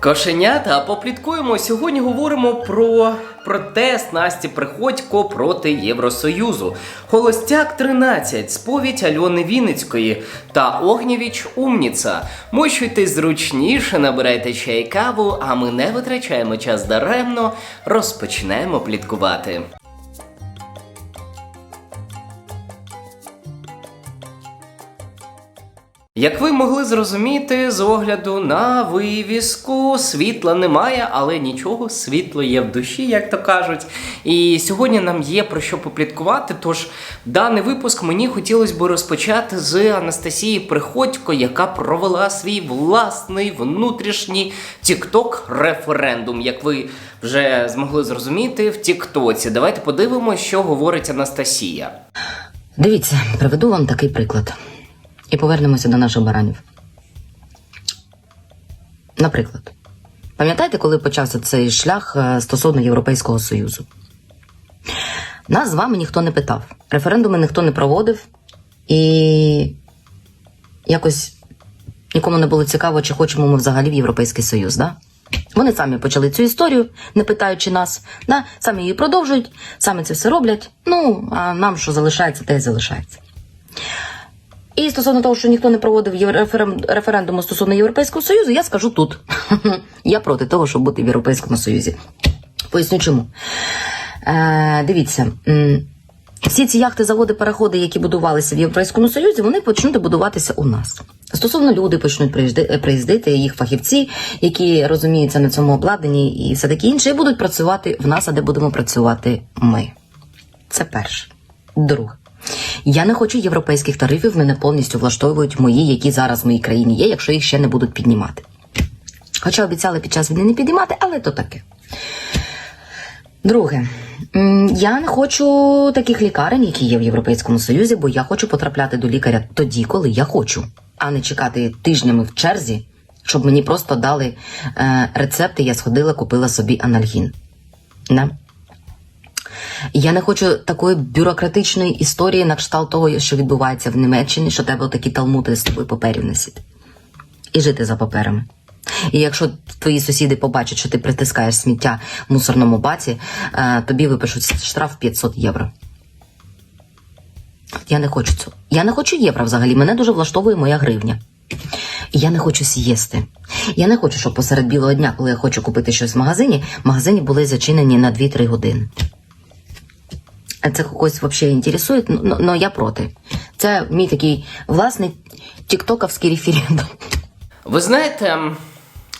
Кошенята, попліткуємо. Сьогодні говоримо про протест Насті Приходько проти Євросоюзу. Холостяк 13, сповідь Альони Вінницької та Огнєвіч Умніца. Мощуйтесь зручніше, набирайте чай каву, а ми не витрачаємо час даремно. Розпочнемо пліткувати. Як ви могли зрозуміти, з огляду на вивіску світла немає, але нічого, світло є в душі, як то кажуть. І сьогодні нам є про що попліткувати. Тож даний випуск мені хотілося б розпочати з Анастасії Приходько, яка провела свій власний внутрішній тікток референдум. Як ви вже змогли зрозуміти в Тіктоці. Давайте подивимося, що говорить Анастасія. Дивіться, приведу вам такий приклад. І повернемося до наших баранів. Наприклад, пам'ятаєте, коли почався цей шлях е, стосовно Європейського Союзу? Нас з вами ніхто не питав, референдуми ніхто не проводив, і якось нікому не було цікаво, чи хочемо ми взагалі в Європейський Союз, да? Вони самі почали цю історію, не питаючи нас, да? самі її продовжують, самі це все роблять. Ну, а нам що залишається, те й залишається. І стосовно того, що ніхто не проводив референдуму стосовно Європейського Союзу, я скажу тут. я проти того, щоб бути в Європейському Союзі. Поясню чому. Е, дивіться, всі ці яхти, заводи, переходи, які будувалися в Європейському Союзі, вони почнуть будуватися у нас. Стосовно люди почнуть е, приїздити, їх фахівці, які розуміються на цьому обладнанні і все таке інше, будуть працювати в нас, а де будемо працювати ми. Це перше. Друге. Я не хочу європейських тарифів, мене повністю влаштовують мої, які зараз в моїй країні є, якщо їх ще не будуть піднімати. Хоча обіцяли під час війни не піднімати, але то таке. Друге, я не хочу таких лікарень, які є в Європейському Союзі, бо я хочу потрапляти до лікаря тоді, коли я хочу, а не чекати тижнями в черзі, щоб мені просто дали е, рецепти, я сходила, купила собі анальгін. Не? Я не хочу такої бюрократичної історії на кшталт того, що відбувається в Німеччині, що тебе такі талмути з тобою паперів носити. І жити за паперами. І якщо твої сусіди побачать, що ти притискаєш сміття в мусорному баці, е, тобі випишуть штраф 500 євро. Я не хочу цього. Я не хочу євро взагалі. Мене дуже влаштовує моя гривня. І я не хочу сієсти. Я не хочу, щоб посеред білого дня, коли я хочу купити щось в магазині, магазині були зачинені на 2-3 години. Це когось взагалі інтересує, ну я проти. Це мій такий власний тіктоковський референдум. Ви знаєте,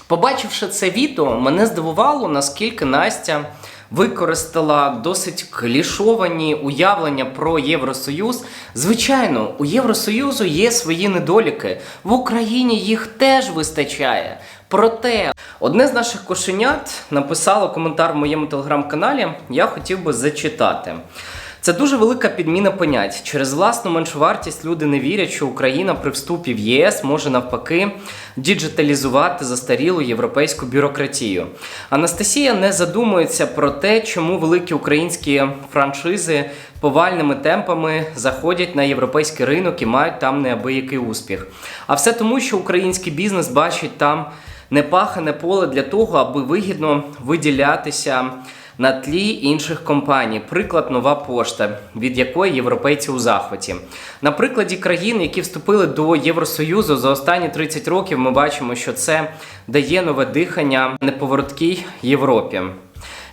побачивши це відео, мене здивувало, наскільки Настя використала досить клішовані уявлення про Євросоюз. Звичайно, у Євросоюзу є свої недоліки. В Україні їх теж вистачає. Проте одне з наших кошенят написало коментар в моєму телеграм-каналі. Я хотів би зачитати. Це дуже велика підміна понять. Через власну меншовартість люди не вірять, що Україна при вступі в ЄС може навпаки діджиталізувати застарілу європейську бюрократію. Анастасія не задумується про те, чому великі українські франшизи повальними темпами заходять на європейський ринок і мають там неабиякий успіх. А все тому, що український бізнес бачить там непахане поле для того, аби вигідно виділятися на тлі інших компаній. Приклад нова пошта, від якої європейці у захваті. На прикладі країн, які вступили до Євросоюзу за останні 30 років, ми бачимо, що це дає нове дихання неповороткій Європі.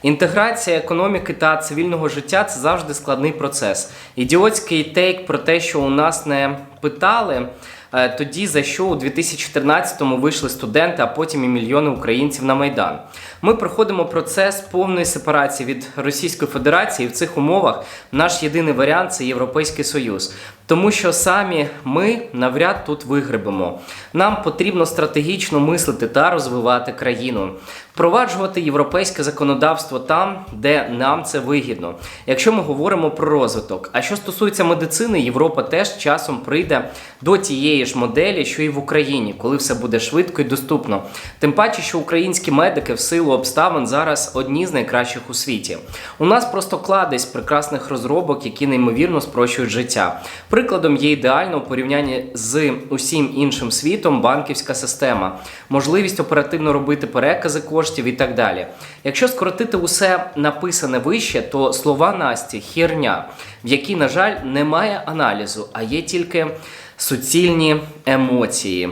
Інтеграція економіки та цивільного життя це завжди складний процес. Ідіотський тейк про те, що у нас не питали. Е, Тоді за що у 2014-му вийшли студенти, а потім і мільйони українців на майдан. Ми проходимо процес повної сепарації від Російської Федерації. І в цих умовах наш єдиний варіант це Європейський Союз, тому що самі ми навряд тут вигребемо. Нам потрібно стратегічно мислити та розвивати країну, впроваджувати європейське законодавство там, де нам це вигідно. Якщо ми говоримо про розвиток. А що стосується медицини, Європа теж часом прийде до тієї ж моделі, що і в Україні, коли все буде швидко і доступно. Тим паче, що українські медики в силу обставин зараз одні з найкращих у світі. У нас просто кладезь прекрасних розробок, які неймовірно спрощують життя. Прикладом є ідеально у порівнянні з усім іншим світом банківська система, можливість оперативно робити перекази коштів і так далі. Якщо скоротити усе написане вище, то слова Насті херня, в якій, на жаль, немає аналізу, а є тільки суцільні емоції.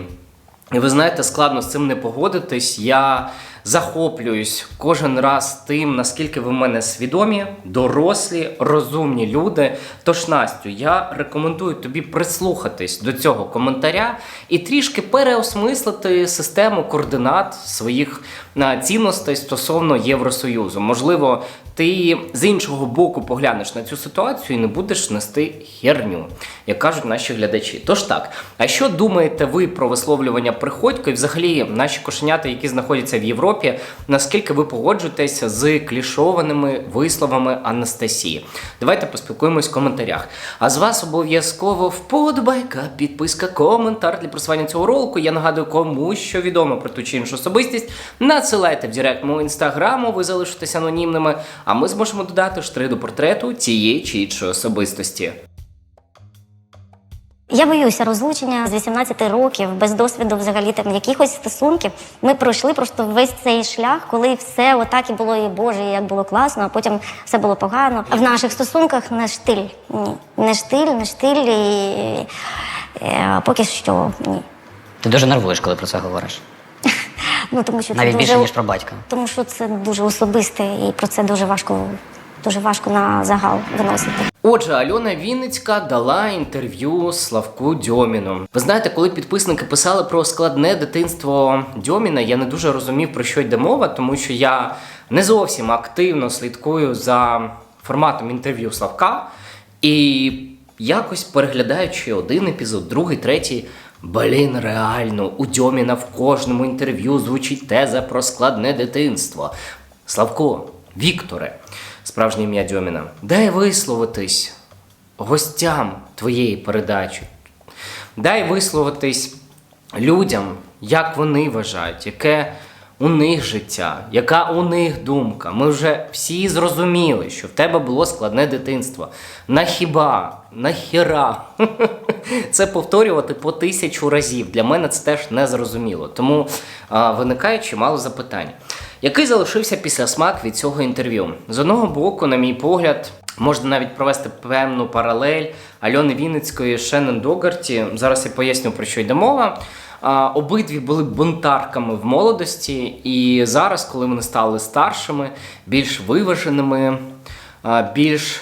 І ви знаєте, складно з цим не погодитись. Я захоплююсь кожен раз тим, наскільки ви в мене свідомі, дорослі, розумні люди. Тож, Настю, я рекомендую тобі прислухатись до цього коментаря і трішки переосмислити систему координат своїх цінностей стосовно Євросоюзу. Можливо, ти з іншого боку поглянеш на цю ситуацію і не будеш нести херню, як кажуть наші глядачі. Тож так, а що думаєте ви про висловлювання Приходько і взагалі наші кошенята, які знаходяться в Європі, наскільки ви погоджуєтеся з клішованими висловами Анастасії? Давайте поспілкуємось в коментарях. А з вас обов'язково вподобайка, підписка, коментар для просування цього ролику. Я нагадую, кому що відомо про ту чи іншу особистість. Надсилайте в директ мого інстаграму, ви залишитесь анонімними, а ми зможемо додати штри до портрету тієї чи іншої особистості. Я боюся розлучення з 18 років, без досвіду взагалі там якихось стосунків. Ми пройшли просто весь цей шлях, коли все отак і було, і Боже, як було класно, а потім все було погано. В наших стосунках не штиль. Ні. Не штиль, не штиль і е, поки що ні. Ти дуже нервуєш, коли про це говориш. Ну тому що це Навіть дуже, ніж про батька. тому що це дуже особисте, і про це дуже важко, дуже важко на загал виносити. Отже, Альона Вінницька дала інтерв'ю Славку Дьоміну. Ви знаєте, коли підписники писали про складне дитинство Дьоміна, я не дуже розумів, про що йде мова, тому що я не зовсім активно слідкую за форматом інтерв'ю Славка. І якось переглядаючи один епізод, другий, третій. Блін, реально, у Дьоміна в кожному інтерв'ю звучить теза про складне дитинство. Славко, Вікторе, справжнє ім'я Дьоміна, дай висловитись гостям твоєї передачі. Дай висловитись людям, як вони вважають, яке у них життя, яка у них думка. Ми вже всі зрозуміли, що в тебе було складне дитинство. На хіба, на хіра. Це повторювати по тисячу разів. Для мене це теж не зрозуміло. Тому а, виникає чимало запитань. Який залишився після смак від цього інтерв'ю? З одного боку, на мій погляд, можна навіть провести певну паралель Альони Вінницької Шеннон Догарті. Зараз я поясню, про що йде мова. Обидві були бунтарками в молодості, і зараз, коли вони стали старшими, більш виваженими, більш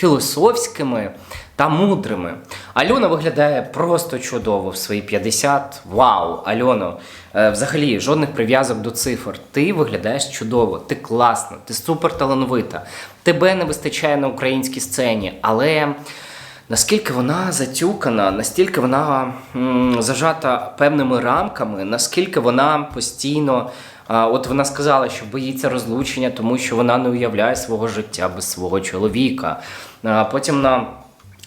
філософськими та мудрими. Альона виглядає просто чудово в свої 50. Вау, Альоно, е, взагалі жодних прив'язок до цифр. Ти виглядаєш чудово, ти класна, ти супер талановита. Тебе не вистачає на українській сцені, але. Наскільки вона затюкана, настільки вона м, зажата певними рамками, наскільки вона постійно, от вона сказала, що боїться розлучення, тому що вона не уявляє свого життя без свого чоловіка. Потім вона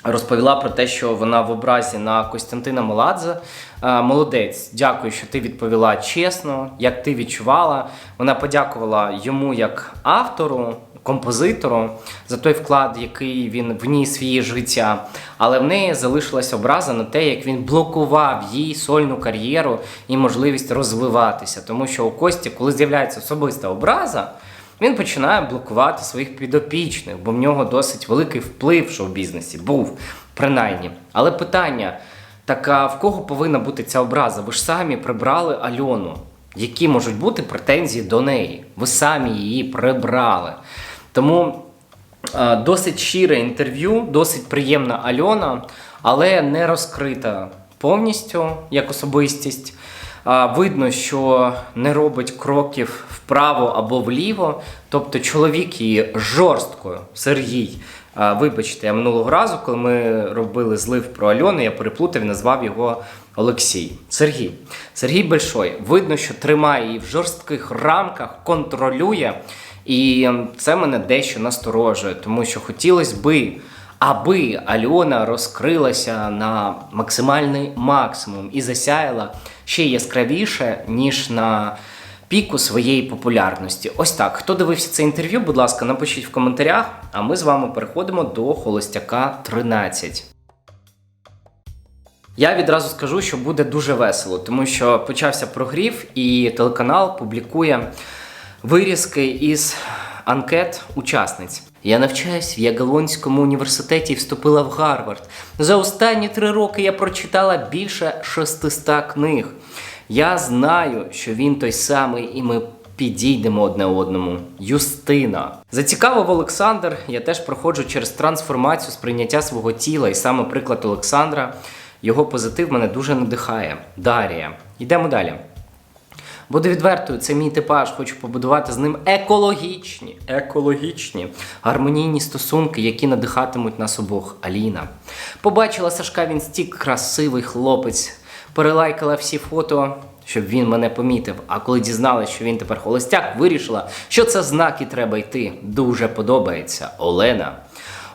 розповіла про те, що вона в образі на Костянтина Меладзе. Молодець, дякую, що ти відповіла чесно, як ти відчувала. Вона подякувала йому як автору, композитору за той вклад, який він вніс в її життя. Але в неї залишилась образа на те, як він блокував її сольну кар'єру і можливість розвиватися. Тому що у Кості, коли з'являється особиста образа, він починає блокувати своїх підопічних, бо в нього досить великий вплив що в шоу-бізнесі був, принаймні. Але питання: так а в кого повинна бути ця образа? Ви ж самі прибрали Альону. Які можуть бути претензії до неї? Ви самі її прибрали. Тому досить щире інтерв'ю, досить приємна Альона, але не розкрита повністю як особистість. Видно, що не робить кроків вправо або вліво. Тобто чоловік її жорстко, Сергій. Вибачте, я минулого разу, коли ми робили злив про Альону, я переплутав і назвав його Олексій. Сергій. Сергій Большой. Видно, що тримає її в жорстких рамках, контролює. І це мене дещо насторожує, тому що хотілося би, аби Альона розкрилася на максимальний максимум і засяяла ще яскравіше, ніж на піку своєї популярності. Ось так. Хто дивився це інтерв'ю, будь ласка, напишіть в коментарях, а ми з вами переходимо до Холостяка 13. Я відразу скажу, що буде дуже весело, тому що почався прогрів, і телеканал публікує вирізки із анкет учасниць. Я навчаюсь в Ягелонському університеті і вступила в Гарвард. За останні три роки я прочитала більше 600 книг. Я знаю, що він той самий, і ми підійдемо одне одному. Юстина. Зацікавив Олександр. Я теж проходжу через трансформацію сприйняття свого тіла, і саме приклад Олександра. Його позитив мене дуже надихає. Дарія. Йдемо далі. Буду відвертою, це мій типаж. Хочу побудувати з ним екологічні, екологічні, гармонійні стосунки, які надихатимуть нас обох. Аліна. Побачила Сашка, він стік красивий хлопець. Перелайкала всі фото, щоб він мене помітив. А коли дізналась, що він тепер холостяк, вирішила, що це знак і треба йти. Дуже подобається. Олена.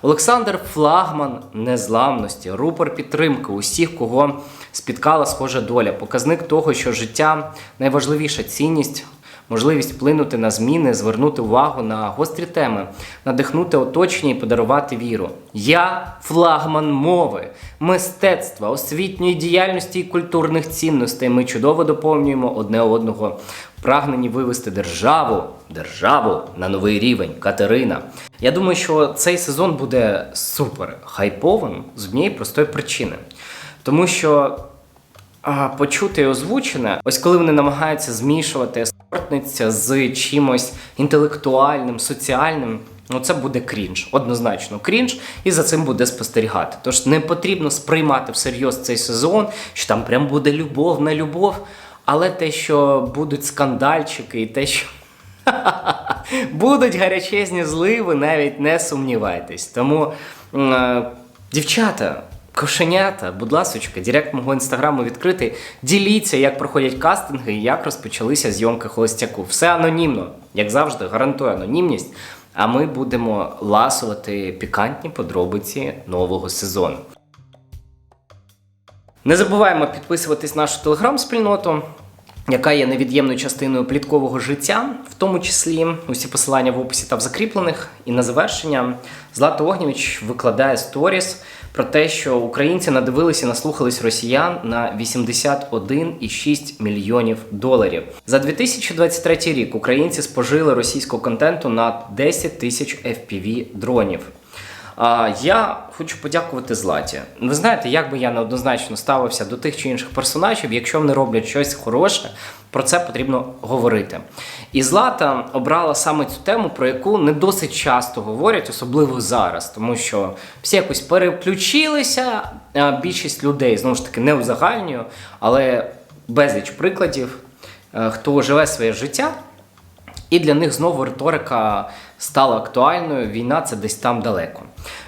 Олександр флагман незламності, рупор підтримки усіх, кого спіткала схожа доля, показник того, що життя найважливіша цінність, можливість вплинути на зміни, звернути увагу на гострі теми, надихнути оточення і подарувати віру. Я флагман мови, мистецтва, освітньої діяльності і культурних цінностей. Ми чудово доповнюємо одне одного. Прагнені вивести державу, державу на новий рівень. Катерина. Я думаю, що цей сезон буде супер хайповим з однієї простої причини. Тому що а, почути і озвучене, ось коли вони намагаються змішувати спортниця з чимось інтелектуальним, соціальним. Ну, це буде крінж, однозначно крінж, і за цим буде спостерігати. Тож не потрібно сприймати всерйоз цей сезон, що там прям буде любов на любов. Але те, що будуть скандальчики, і те, що будуть гарячезні зливи, навіть не сумнівайтесь. Тому, е, дівчата, кошенята, будь ласочка, директ мого інстаграму відкритий. Діліться, як проходять кастинги і як розпочалися зйомки холостяку. Все анонімно, як завжди, гарантую анонімність. А ми будемо ласувати пікантні подробиці нового сезону. Не забуваємо підписуватись на нашу телеграм-спільноту, яка є невід'ємною частиною пліткового життя, в тому числі усі посилання в описі та в закріплених. І на завершення Злата Огнєвіч викладає сторіс про те, що українці надивилися і наслухались росіян на 81,6 мільйонів доларів. За 2023 рік українці спожили російського контенту на 10 тисяч FPV дронів. Я хочу подякувати Златі. Ви знаєте, як би я неоднозначно ставився до тих чи інших персонажів, якщо вони роблять щось хороше, про це потрібно говорити. І Злата обрала саме цю тему, про яку не досить часто говорять, особливо зараз, тому що всі якось переключилися. Більшість людей знову ж таки не узагальнюю, але безліч прикладів, е, хто живе своє життя. І для них знову риторика стала актуальною. Війна це десь там далеко.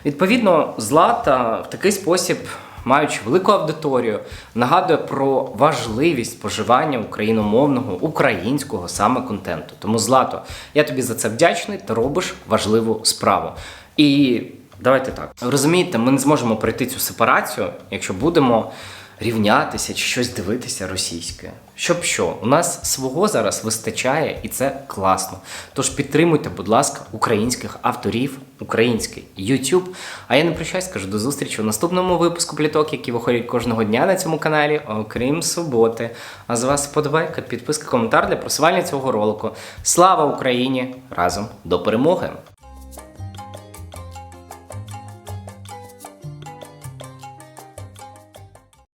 Відповідно, Злата в такий спосіб, маючи велику аудиторію, нагадує про важливість споживання україномовного, українського саме контенту. Тому, Злато, я тобі за це вдячний. Ти робиш важливу справу. І давайте так. Розумієте, ми не зможемо пройти цю сепарацію, якщо будемо рівнятися чи щось дивитися російське. Щоб що, у нас свого зараз вистачає, і це класно. Тож підтримуйте, будь ласка, українських авторів, український YouTube. А я не прощаюсь, кажу до зустрічі у наступному випуску пліток, які виходять кожного дня на цьому каналі, окрім суботи. А з вас вподобайка, підписка, коментар для просування цього ролику. Слава Україні! Разом до перемоги!